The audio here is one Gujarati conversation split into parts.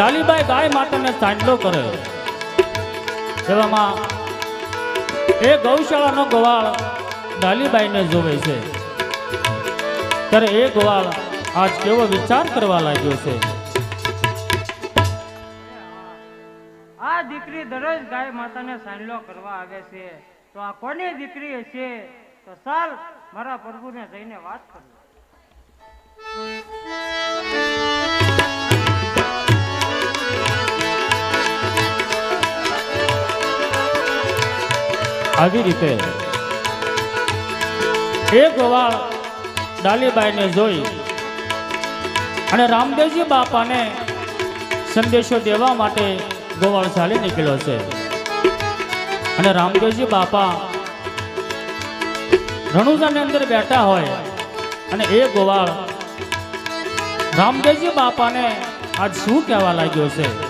ડાલીબાઈ ગાય માતાને સાંડલો કર્યો. એવામાં એ ગૌશાળાનો ગવાળ ડાલીબાઈને જોવે છે. ત્યારે એ ગવાળ આજ કેવો વિચાર કરવા લાગ્યો છે. આ દીકરી દરરોજ ગાય માતાને સાંડલો કરવા આવે છે. તો આ કોની દીકરી હશે? તો ચાલ મારા પ્રભુને જઈને વાત કરું. આવી રીતે એ ગોવાળ ડાલીબાઈને જોઈ અને રામદેવજી બાપાને સંદેશો દેવા માટે ગોવાળ ચાલી નીકળ્યો છે. અને રામદેવજી બાપા રણુજાની અંદર બેઠા હોય અને એ ગોવાળ રામદેવજી બાપાને આજ શું કહેવા લાગ્યો છે?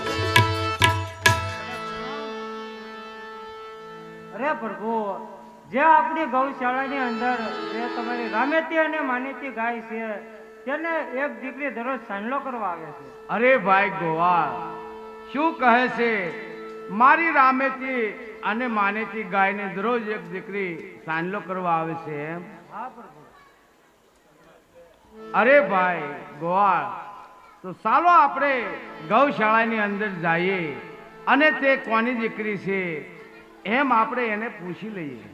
પ્રભુ જે આપણી ગૌશાળાની અંદર જે તમારી રામેતી અને માનેતી ગાય છે તેને એક દીકરી દરરોજ સાંજલો કરવા આવે છે. અરે ભાઈ ગોવાળ શું કહે છે? મારી રામેતી અને માનેતી ગાયને દરરોજ એક દીકરી સાંજલો કરવા આવે છે એમ? અરે ભાઈ ગોવાળ તો ચાલો આપણે ગૌશાળાની અંદર જઈએ. અને તે કોની દીકરી છે? એમ આપણે એને પૂછી લઈએ.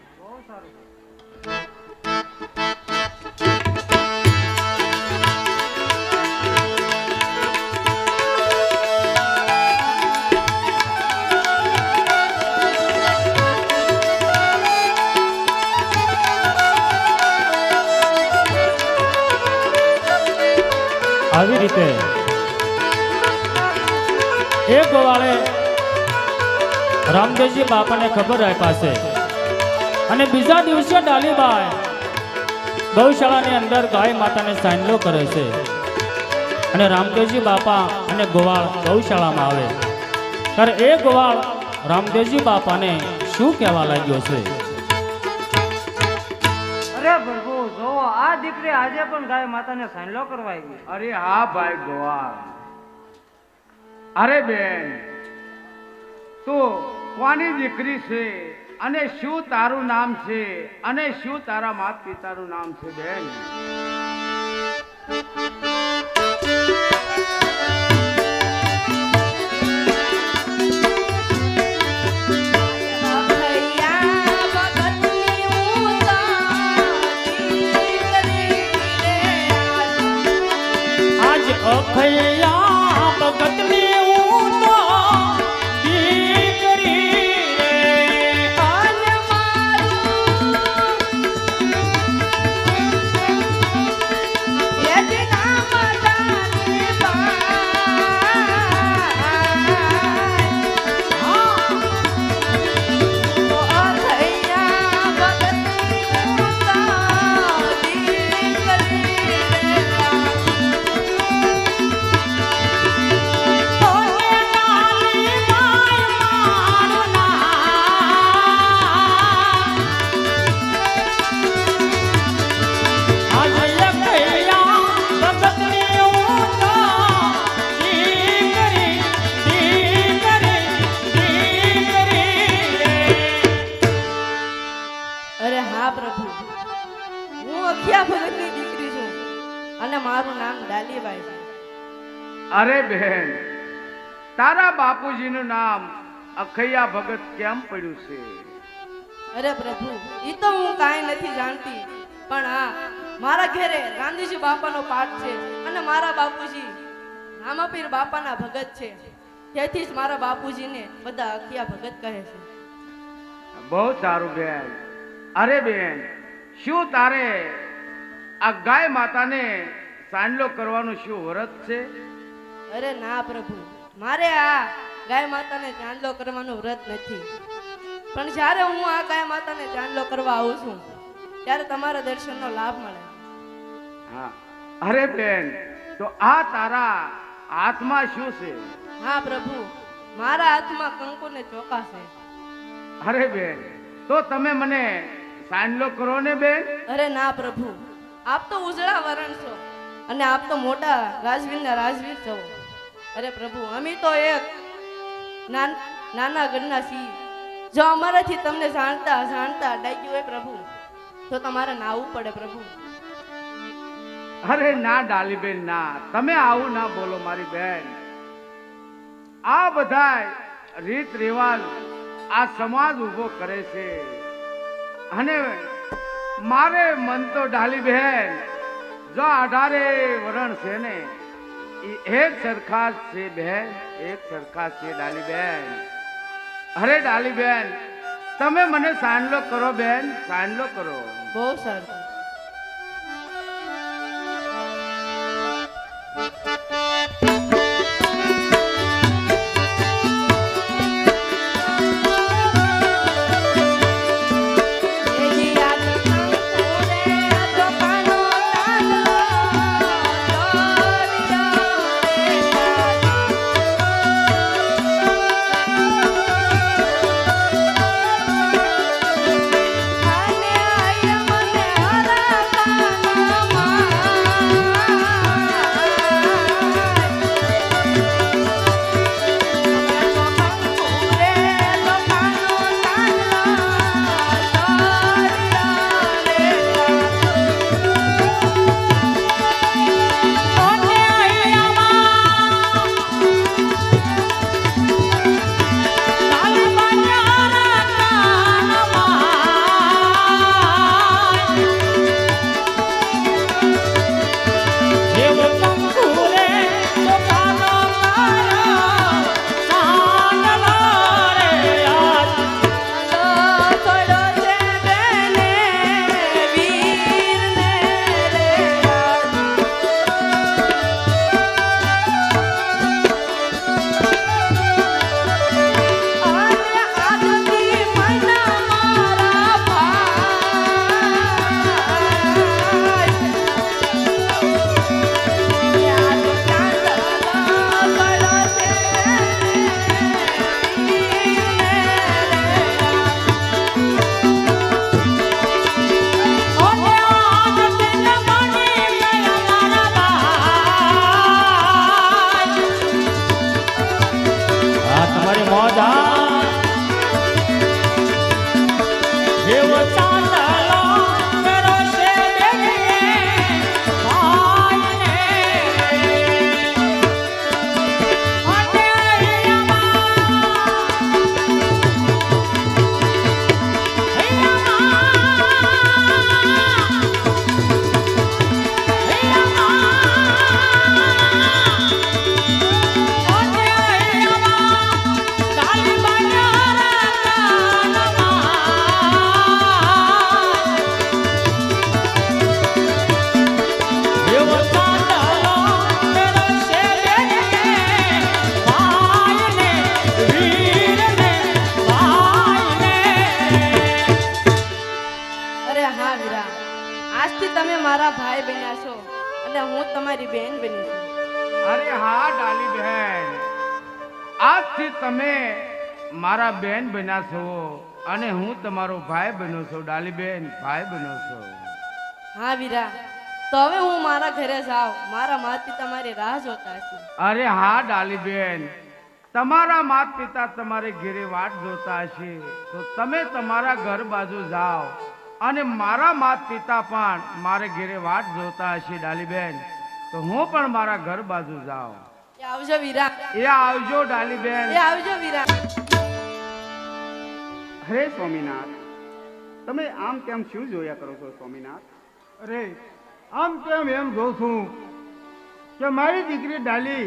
આવી રીતે એ ગોવાળે રામદેવજી બાપાને ખબર આપ્યા છે અને બીજા દિવસે ડાલીબાઈ ગૌશાળાની અંદર ગાય માતાને સાંજલો કરે છે. અને રામદેવજી બાપા અને ગોવાળ ગૌશાળામાં આવે. ત્યારે એ ગોવાળ રામદેવજી બાપાને શું કહેવા લાગ્યો છે? અરે પ્રભુ આ દીકરી આજે પણ ગાય માતાને સાંડલો કરવા આવી. અરે હા ભાઈ ગોવાળ. અરે બેન તું કોની દીકરી છે? અને શું તારું નામ છે? અને શું તારા માતા પિતાનું નામ છે બેન? બાપુજીનું નામ અખૈયા ભગત કેમ પડ્યું છે? અરે પ્રભુ એ તો હું કાંઈ નથી જાણતી પણ હા મારા ઘરે ગાંધીજી બાપાનો પાઠ છે અને મારા બાપુજી રામાપીર બાપાના ભગત છે. તેથી જ મારા બાપુજીને બધા અખિયા ભગત કહે છે. બહુ સારું બેન. અરે બેન શું તારે આ ગાય માતાને સાંડલો કરવાનું શું વ્રત છે? અરે ના પ્રભુ મારે આ ગાય માતાને ચાંદલો કરવાનું વ્રત નથી. પણ જ્યારે હું આ ગાય માતાને ચાંદલો કરવા આવું છું ત્યારે તમારા દર્શનનો લાભ મળે. હા. અરે બેન તો આ તારા હાથમાં શું છે? હા પ્રભુ મારા હાથમાં કંકુ ને છે અરે બેન તો તમે મને સાંડલો કરો ને બેન? અરે ના પ્રભુ. આપ તો ઉજળા વરણ છો અને આપ તો મોટા રાજવીરના રાજવીર છો. અરે પ્રભુ, અમે તો એક નાન- ઘરના છીએ. જો અમારાથી તમને જાણતા જાણતા ડાગ્યું હોય પ્રભુ, તો તમારે નાવું પડે પ્રભુ. અરે ના ડાલીબેન ના. તમે આવું ના બોલો મારી બેન. આ બધાય રીત રિવાજ આ સમાજ ઊભો કરે છે. અને મારે મન તો ડાલી બેન, જો અઢારે વરણ છે ને એક સરખા છે બેન, એક સરખા છે ડાલી બેન અરે ડાલી બેન તમે મને સાંડલો કરો બેન, સાંડલો કરો. બહુ સારું તમારી બેન બની છું અરે હા ડાલી બહેન આજથી તમે મારા બેન બન્યા છો અને હું તમારો ભાઈ બન્યો છું ડાલી બેન ભાઈ બન્યો છું. હા વીરા. તો હવે હું મારા ઘરે જાઉં. મારા માતા પિતા મારી રાહ જોતા છે. અરે હા ડાલી બેન. તમારા માત પિતા તમારે ઘેરે વાટ જોતા હશે તો તમે તમારા ઘર બાજુ જાઓ. અને મારા માત પિતા પણ મારે ઘેરે વાટ જોતા હશે ડાલી બેન. તો હું પણ મારા ઘર બાજુ જાઉં. એ આવજો વીરા. એ આવજો ડાલી બેન. એ આવજો વીરા. હરે સ્વામિનાથ તમે આમ કેમ શું જોયા કરો છો સ્વામિનાથ? અરે આમ કેમ એમ જોઉં છું કે મારી દીકરી ડાલી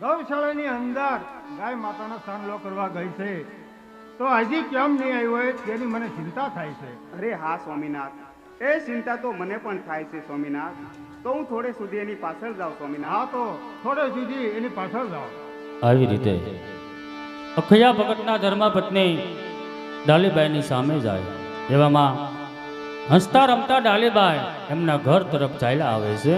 ગૌશાળાની અંદર ગાય માતાનો લો કરવા ગઈ છે. તો હજી કેમ નહીં આવ્યો હોય તેની મને ચિંતા થાય છે. અરે હા સ્વામિનાથ એ ચિંતા તો મને પણ થાય છે સ્વામિનાથ. તો હું થોડે સુધી એની પાછળ જાઉં સ્વામી હા તો થોડે સુધી એની પાછળ જાઉં આવી રીતે અખયા ભગતના ધર્મપત્ની ડાલીબાઈની સામે જાય. એવામાં હસતા રમતા ડાલીબાઈ એમના ઘર તરફ ચાલ્યા આવે છે.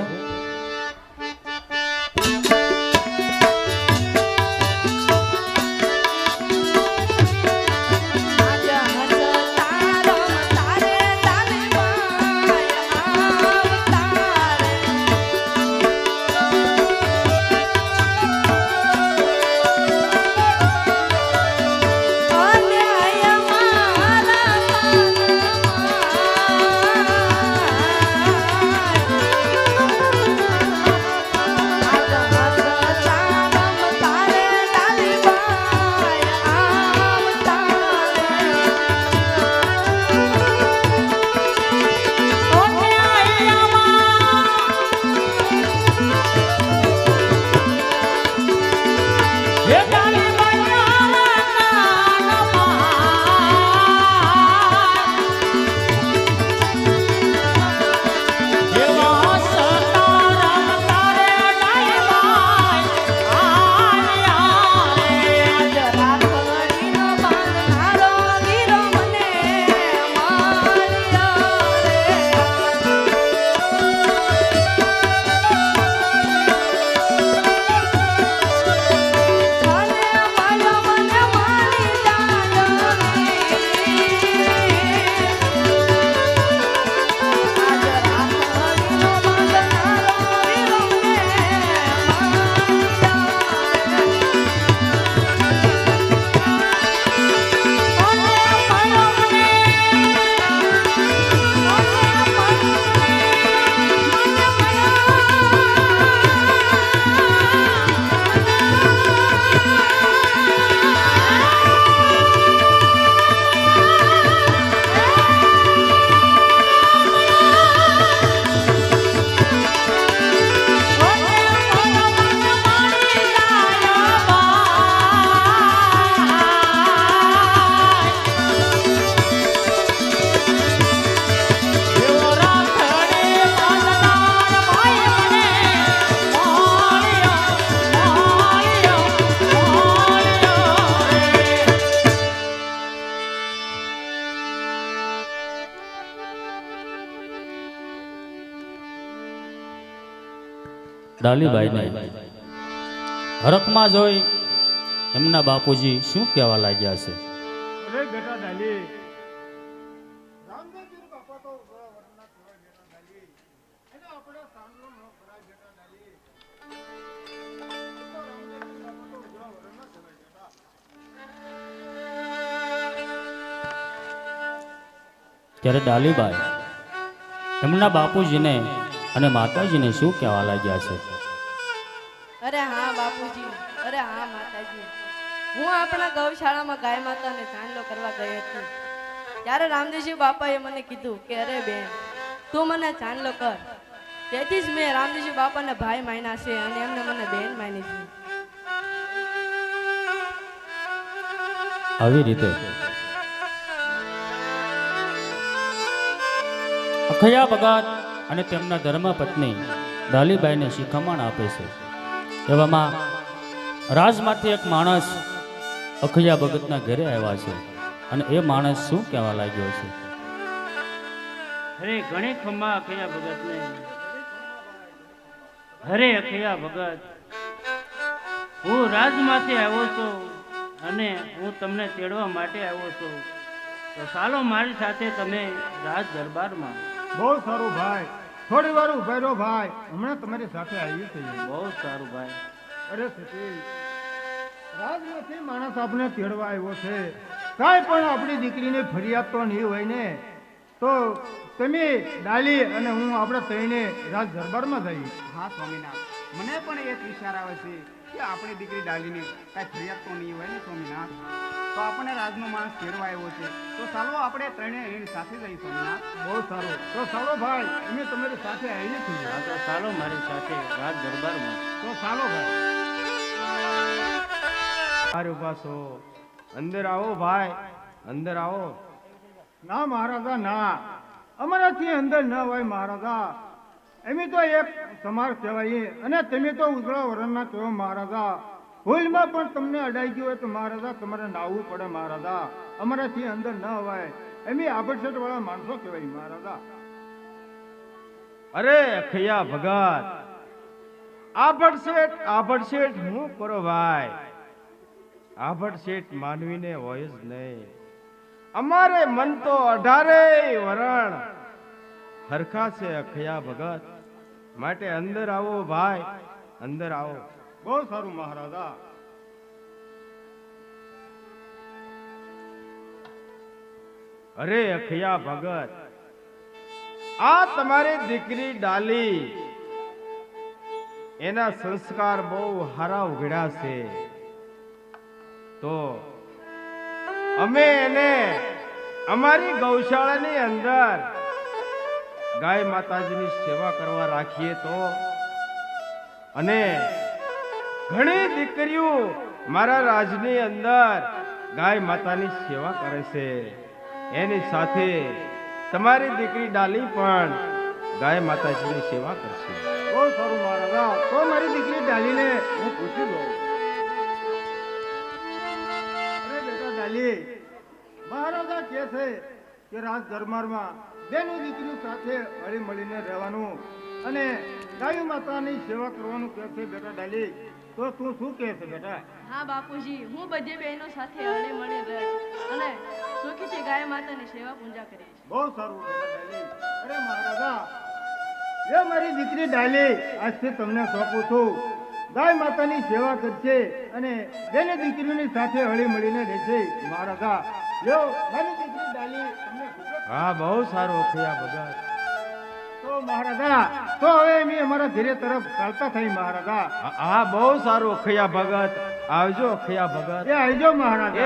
ડાલી હરકમાં જોઈ એમના બાપુજી શું કહેવા લાગ્યા છે? ત્યારે ડાલીબાઈ એમના બાપુજીને અને માતાજીને શું કહેવા લાગ્યા છે? હું આપણા ગૌશાળામાં ગાય માતાને ચાંદલો કરવા ગઈ હતી. ત્યારે રામદેવજી બાપાએ મને કીધું કે, અરે બેન, તું મને ચાંદલો કર. તેથી જ મેં રામદેવજી બાપાને ભાઈ માન્યા છે અને એમને મને બેન માની છે. આવી રીતે. અખયા ભગત અને તેમના ધર્મપત્ની ડાલીબાઈને શિખામણ આપે છે. એવામાં રાજમાંથી એક માણસ અખયા ભગતના ઘરે આવ્યા છે અને એ માણસ શું કહેવા લાગ્યો છે? હરે ઘણી ખમ્મા અખયા ભગતને. હરે અખયા ભગત. હું રાજમાંથી આવ્યો છું અને હું તમને તેડવા માટે આવ્યો છું. તો ચાલો મારી સાથે તમે રાજ દરબારમાં. બહુ સારું ભાઈ. થોડી વાર ઉભેરો ભાઈ. હમણાં તમારી સાથે આવી છે. બહુ સારું ભાઈ. અરે રાજમાંથી માણસ આપણે તેડવા આવ્યો છે. કાંઈ પણ આપણી દીકરીને ફરિયાદ તો નહીં હોય ને. તો તમે ડાલી અને હું આપણે તઈને રાજ દરબારમાં જઈએ. હા સ્વામિનાથ મને પણ એ જ વિચાર આવે છે કે આપણી દીકરી ડાલીને કાંઈ ફરિયાદ તો નહીં હોય ને સ્વામિનાથ તો આપણને રાજનો માણસ તેડવા આવ્યો છે. તો ચાલો આપણે ત્રણે એની સાથે જઈએ સ્વામિનાથ બહુ સારું. તો ચાલો ભાઈ અમે તમારી સાથે આવીએ છીએ. ચાલો મારી સાથે રાજ દરબારમાં. તો ચાલો ભાઈ. બાર ઊભા છો અંદર આવો ભાઈ અંદર આવો. ના મહારાજા ના. અમારાથી અંદર ન હોય મહારાજા. એમ તો એક સમાર કહેવાય અને તમે તો ઉજળા વરણના કહેવો મહારાજા. ભૂલમાં પણ તમને અડાઈ ગયું હોય તો મહારાજા તમારે નાવું પડે મહારાજા. અમારાથી અંદર ન હોય. એમ આભડસેટ વાળા માણસો કહેવાય મહારાજા. અરે ખૈયા ભગત. આભડ શેઠ હું કરો ભાઈ? આભડ શેઠ માનવીને હોય જ નહીં. અમારે મન તો અઢારે વરણ. હરખા છે અખૈયા ભગત. માટે અંદર આવો ભાઈ, અંદર આવો. બહુ સારું મહારાજા. અરે અખિયા ભગત, આ તમારી દીકરી ડાલી, એના સંસ્કાર બહુ હારા ઉઘડ્યા છે. તો અમે એને અમારી ગૌશાળાની અંદર ગાય માતાજીની સેવા કરવા રાખીએ તો અને ઘણી દીકરીઓ મારા રાજની અંદર ગાય માતાની સેવા કરે છે. એની સાથે તમારી દીકરી ડાલી પણ ગાય માતાજીની સેવા કરશે. બહુ સારું મારા તો મારી દીકરી ડાલીને હું પૂછી દઉં ડાલી મહારાજા કહે છે કે રાજ દરબારમાં બેનો દીકરી સાથે હળી મળીને રહેવાનું અને ગાય માતાની સેવા કરવાનું કહે છે બેટા ડાલી. તો તું શું કહે છે બેટા? હા બાપુજી હું બધી બહેનો સાથે હળી મળી રહે અને સુખીથી ગાય માતાની સેવા પૂજા કરીશ બહુ સારું અરે મહારાજા એ મારી દીકરી ડાલી આજથી તમને સોંપું છું. ગાય માતાની સેવા કરશે અને બેને દીકરીની સાથે હળી મળીને રહેશે. મહારાજા લ્યો મારી દીકરી ડાલી તમને હા બહુ સારું થયા બધા. તો મહારાજા તો હવે અમે અમારા ધીરે તરફ ચાલતા થઈ મહારાજા. હા, બહુ સારું અખિયા ભગત. આવજો અખિયા ભગત. એ આવજો મહારાજા.